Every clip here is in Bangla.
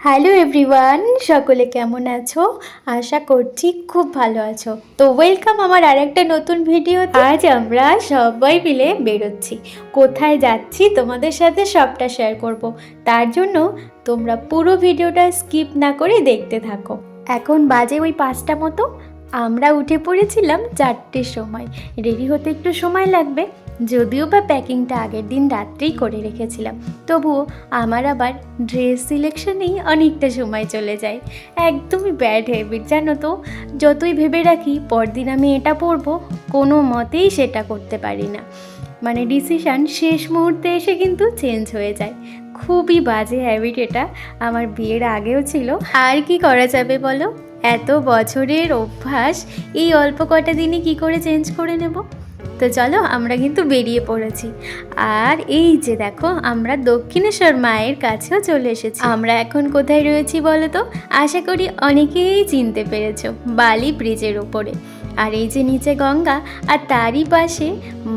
হ্যালো এভরিওয়ান, সকলে কেমন আছো? আশা করছি খুব ভালো আছো। তো ওয়েলকাম আমার আর একটা নতুন ভিডিও আজ আমরা সবাই মিলে বেরোচ্ছি। কোথায় যাচ্ছি তোমাদের সাথে সবটা শেয়ার করব। তার জন্য তোমরা পুরো ভিডিওটা স্কিপ না করে দেখতে থাকো। এখন বাজে ওই পাঁচটা মতো। আমরা উঠে পড়েছিলাম চারটের সময়। রেডি হতে একটু সময় লাগবে। যদিও বা প্যাকিংটা আগের দিন রাত্রেই করে রেখেছিলাম, তবুও আমার আবার ড্রেস সিলেকশনেই অনেকটা সময় চলে যায়। একদমই ব্যাড হ্যাবিট, জানো তো? যতই ভেবে রাখি পরদিন আমি এটা পরবো, কোনো মতেই সেটা করতে পারি না। মানে ডিসিশান শেষ মুহূর্তে এসে কিন্তু চেঞ্জ হয়ে যায়। খুবই বাজে হ্যাবিট এটা, আমার বিয়ের আগেও ছিল। আর কি করা যাবে বলো? এত বছরের অভ্যাস, এই অল্প কটা দিনে কি করে চেঞ্জ করে নেব? তো চলো আমরা কিন্তু বেরিয়ে পড়েছি। আর এই যে দেখো, আমরা দক্ষিণেশ্বর মায়ের কাছেও চলে এসেছি। আমরা এখন কোথায় রয়েছি বলো তো? আশা করি অনেকেই চিনতে পেরেছ, বালি ব্রিজের ওপরে আর এই যে নিচে গঙ্গা, আর তারই পাশে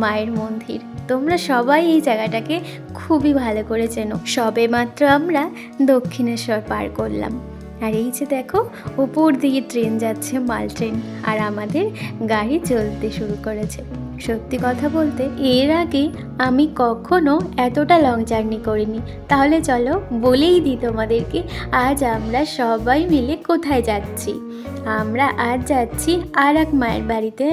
মায়ের মন্দির। তোমরা সবাই এই জায়গাটাকে খুবই ভালো করে চেনো। সবে মাত্র আমরা দক্ষিণেশ্বর পার করলাম। আর এই যে দেখো উপর দিকে ট্রেন যাচ্ছে মাল ট্রেন। আর আমাদের গাড়ি চলতে শুরু করেছে। সত্যি কথা বলতে এর আগে আমি কখনো এতটা লং জার্নি করিনি। তাহলে চলো বলেই দিই তোমাদেরকে, আজ আমরা সবাই মিলে কোথায় যাচ্ছি? আমরা আজ যাচ্ছি আর এক মায়ের বাড়িতে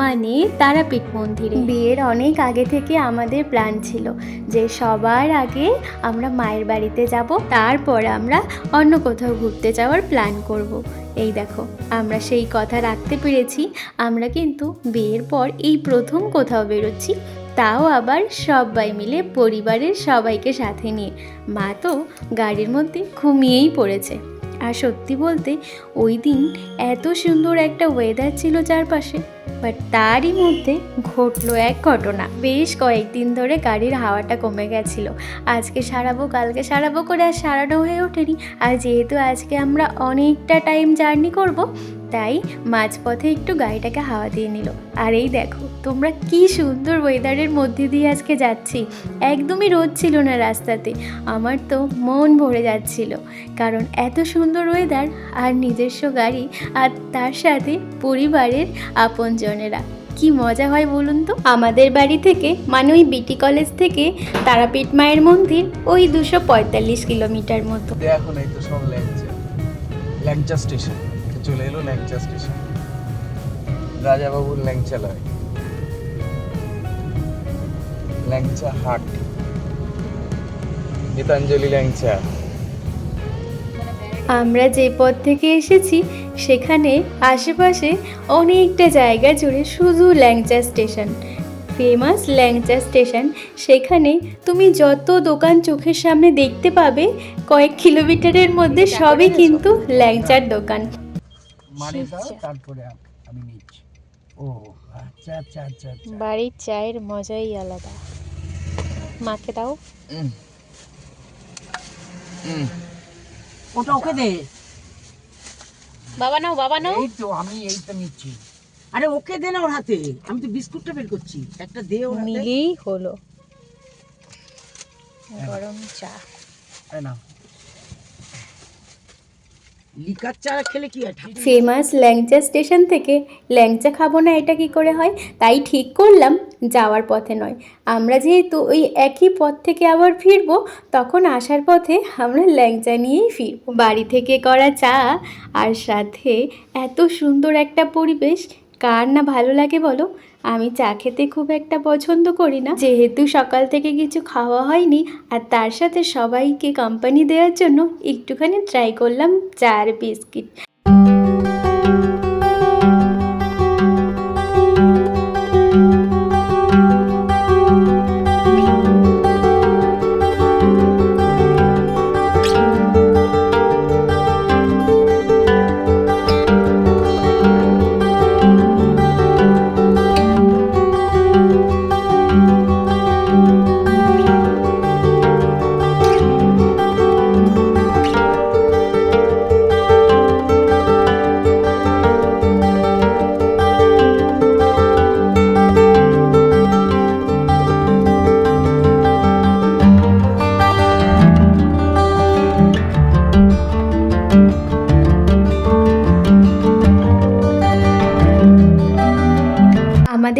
মানে তারাপীঠ মন্দিরে। বিয়ের অনেক আগে থেকে আমাদের প্ল্যান ছিল যে সবার আগে আমরা মায়ের বাড়িতে যাব, তারপর আমরা অন্য কোথাও ঘুরতে যাওয়ার প্ল্যান করব। এই দেখো, আমরা সেই কথা রাখতে পেরেছি, আমরা কিন্তু বিয়ের পর এই প্রথম কোথাও বেরোচ্ছি, তাও আবার সবাই মিলে পরিবারের সবাইকে সাথে নিয়ে। মা তো গাড়ির মধ্যে ঘুমিয়েই পড়েছে। আর সত্যি বলতে, ওই দিন এত সুন্দর একটা ওয়েদার ছিল চারপাশে। বাট তারই মধ্যে ঘটলো এক ঘটনা। বেশ কয়েকদিন ধরে গাড়ির হাওয়াটা কমে গেছিল। আজকে সারাবো, কালকে সারাবো করে আর সারানো হয়ে ওঠেনি। আর যেহেতু আজকে আমরা অনেকটা টাইম জার্নি করব, তাই মাঝপথে একটু গাড়িটাকে হাওয়া দিয়ে নিল। আর এই দেখো তোমরা কি সুন্দর ওয়েদারের মধ্যে দিয়ে আজকে যাচ্ছি। একদমই রোদ ছিল না রাস্তাতে। আমার তো মন ভরে যাচ্ছিল। কারণ এত সুন্দর ওয়েদার আর নিজস্ব গাড়ি আর তার সাথে পরিবারের আপনজনেরা। কি মজা হয় বলুন তো? আমাদের বাড়ি থেকে মানে ওই বিটি কলেজ থেকে তারাপীঠ মায়ের মন্দির, ওই দুশো পঁয়তাল্লিশ কিলোমিটার মতো। স্টেশন চলে এলো ল্যাংচা স্টেশন রাজাবাবুর ল্যাংচা লয় ল্যাংচা হাট। গীতাঞ্জলি ল্যাংচা। আমরা যে পথ থেকে এসেছি সেখানে আশেপাশে অনেকটা জায়গা জুড়ে শুধু langcha station. Famous langcha station সেখানে তুমি যত দোকান চোখের সামনে দেখতে পাবে কয়েক কিলোমিটারের মধ্যে সবই কিন্তু ল্যাংচার দোকান। আচ্ছা আচ্ছা আচ্ছা আচ্ছা। বাড়ির চায়ের মজাই আলাদা। মাকে দাও। ওটা ওকে দে। বাবা নাও বাবা নাও। এই তো আমি এইটা নিচ্ছি। আরে ওকে দে না ওর হাতে। আমি তো বিস্কুটটা বের করছি। একটা দে ওর হাতে। মিলেই হলো। গরম চা। এই নাও। লিকার খেলে কি ফেমাস ল্যাংচা স্টেশন থেকে ল্যাংচা খাব না, এটা কি করে হয়? তাই ঠিক করলাম, যাওয়ার পথে নয়। আমরা যেহেতু ওই একই পথ থেকে আবার ফিরবো, তখন আসার পথে আমরা ল্যাংচা নিয়েই ফিরবো। বাড়ি থেকে করা চা আর সাথে এত সুন্দর একটা পরিবেশ, কার না ভালো লাগে বলো? আমি চা খেতে খুব একটা পছন্দ করি না। যেহেতু সকাল থেকে কিছু খাওয়া হয়নি, আর তার সাথে সবাইকে কোম্পানি দেওয়ার জন্য একটুখানি ট্রাই করলাম চা আর বিস্কিট।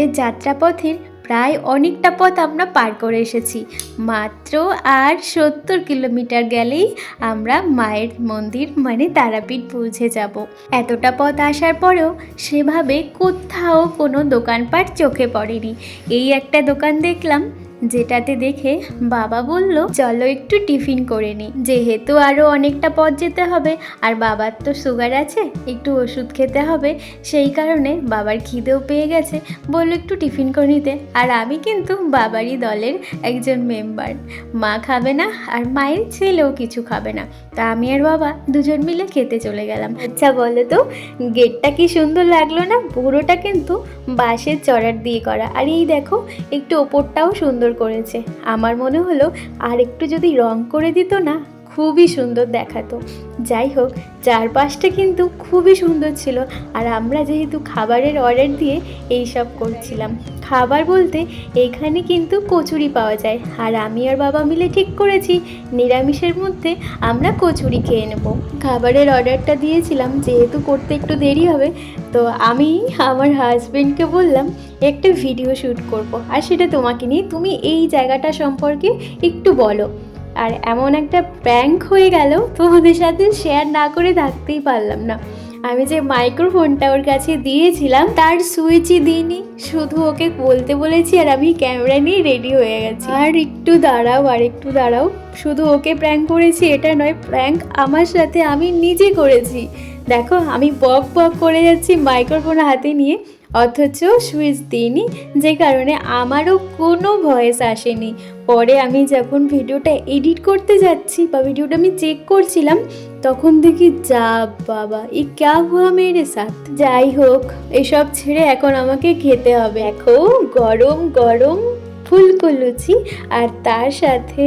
যাত্রাপথের প্রায় অনেকটা পথ আমরা পার করে এসেছি। মাত্র আর সত্তর কিলোমিটার গেলেই আমরা মায়ের মন্দির মানে তারাপীঠ পৌঁছে যাব। এতটা পথ আসার পরেও সেভাবে কোথাও কোনো দোকানপাট চোখে পড়েনি। এই একটা দোকান দেখলাম যেটাতে দেখে বাবা বলল, চলো একটু টিফিন করে নিই যেহেতু আরও অনেকটা পথ যেতে হবে, আর বাবার তো সুগার আছে, একটু ওষুধ খেতে হবে, সেই কারণে বাবার খিদেও পেয়ে গেছে। বলল, একটু টিফিন করে নিতে। আর আমি কিন্তু বাবারই দলের একজন মেম্বার। মা খাবে না, আর মায়ের ছেলেও কিছু খাবে না। তা আমি আর বাবা দুজন মিলে খেতে চলে গেলাম। আচ্ছা বলো তো, গেটটা কি সুন্দর লাগল না? পুরোটা কিন্তু বাঁশের চড়ার দিয়ে করা। আর এই দেখো, একটু ওপরটাও সুন্দর করেছে। আমার মনে হলো আর একটু যদি রং করে দিত না খুবই সুন্দর দেখাতো। যাই হোক, চারপাশটা কিন্তু খুবই সুন্দর ছিল আর আমরা যেহেতু খাবারের অর্ডার দিয়ে এই সব করছিলাম। খাবার বলতে এখানে কিন্তু কচুরি পাওয়া যায়। আর আমি আর বাবা মিলে ঠিক করেছি, নিরামিষের মধ্যে আমরা কচুরি খেয়ে নেব। খাবারের অর্ডারটা দিয়েছিলাম, যেহেতু করতে একটু দেরি হবে, তো আমি আমার হাজব্যান্ডকে বললাম, একটা ভিডিও শ্যুট করব। আর সেটা তোমাকে নিয়ে তুমি এই জায়গাটা সম্পর্কে একটু বলো। আর এমন একটা প্র্যাঙ্ক হয়ে গেল, তোমাদের সাথে শেয়ার না করে থাকতেই পারলাম না। আমি যে মাইক্রোফোনটা ওর কাছে দিয়েছিলাম, তার সুইচই দিইনি, শুধু ওকে বলতে বলেছি আর আমি ক্যামেরা নিয়ে রেডি হয়ে গেছি। আর একটু দাঁড়াও, আর একটু দাঁড়াও। শুধু ওকে প্র্যাঙ্ক করেছি, এটা নয় প্র্যাঙ্ক আমার সাথে আমি নিজে করেছি। দেখো, আমি বক বক করে যাচ্ছি মাইক্রোফোন হাতে নিয়ে। অথচ সুইচ দিইনি, যে কারণে আমারও কোনো ভয়েস আসেনি। পরে আমি যখন ভিডিওটা এডিট করতে যাচ্ছি বা ভিডিওটা আমি চেক করছিলাম, তখন দেখি, যা বাবা এ ক্যা হুয়া মেরে সাথ। যাই হোক, এসব ছেড়ে এখন আমাকে খেতে হবে। এখন গরম গরম ফুলকো লুচি আর তার সাথে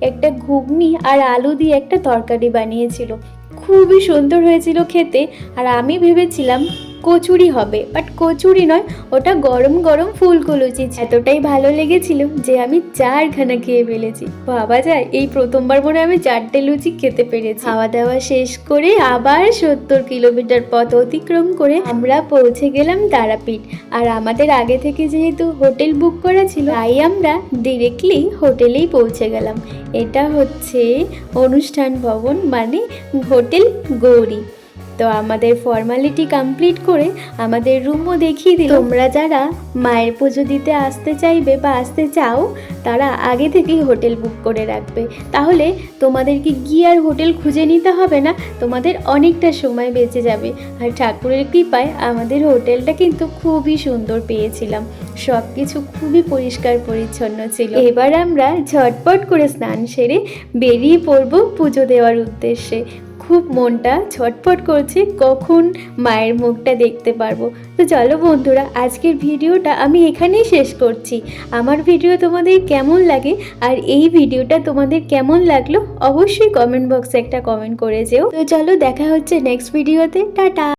একটা ঘুগনি আর আলু দিয়ে একটা তরকারি বানিয়েছিল। খুবই সুন্দর হয়েছিল খেতে। আর আমি ভেবেছিলাম কচুরি হবে। বাট কচুরি নয়, ওটা গরম গরম ফুলকো লুচি এতটাই ভালো লেগেছিল যে আমি চারখানা খেয়ে ফেলেছি। ভাবা যায়, এই প্রথমবার মনে আমি চারটে লুচি খেতে পেরেছি। খাওয়া দাওয়া শেষ করে আবার সত্তর কিলোমিটার পথ অতিক্রম করে আমরা পৌঁছে গেলাম তারাপীঠ। আর আমাদের আগে থেকে যেহেতু হোটেল বুক করা ছিল, তাই আমরা ডিরেক্টলি হোটেলেই পৌঁছে গেলাম। এটা হচ্ছে অনুষ্ঠান ভবন মানে হোটেল গৌরী। তো আমাদের ফর্মালিটি কমপ্লিট করে আমাদের রুমও দেখিয়ে দিল। তোমরা যারা মায়ের পুজো দিতে আসতে চাইবে বা আসতে চাও, তারা আগে থেকেই হোটেল বুক করে রাখবে। তাহলে তোমাদেরকে গিয়ে আর হোটেল খুঁজে নিতে হবে না, তোমাদের অনেকটা সময় বেঁচে যাবে। আর ঠাকুরের কৃপায় আমাদের হোটেলটা কিন্তু খুবই সুন্দর পেয়েছিলাম। সব কিছু খুবই পরিষ্কার পরিচ্ছন্ন ছিল। এবার আমরা ঝটপট করে স্নান সেরে বেরিয়ে পড়ব পুজো দেওয়ার উদ্দেশ্যে। খুব মনটা ছটফট করছে, কখন মায়ের মুখটা দেখতে পারব। তো চলো বন্ধুরা, আজকের ভিডিওটা আমি এখানেই শেষ করছি। আমার ভিডিও তোমাদের কেমন লাগে আর এই ভিডিওটা তোমাদের কেমন লাগল, অবশ্যই কমেন্ট বক্সে একটা কমেন্ট করে যেও। তো চলো দেখা হচ্ছে নেক্সট ভিডিওতে টাটা!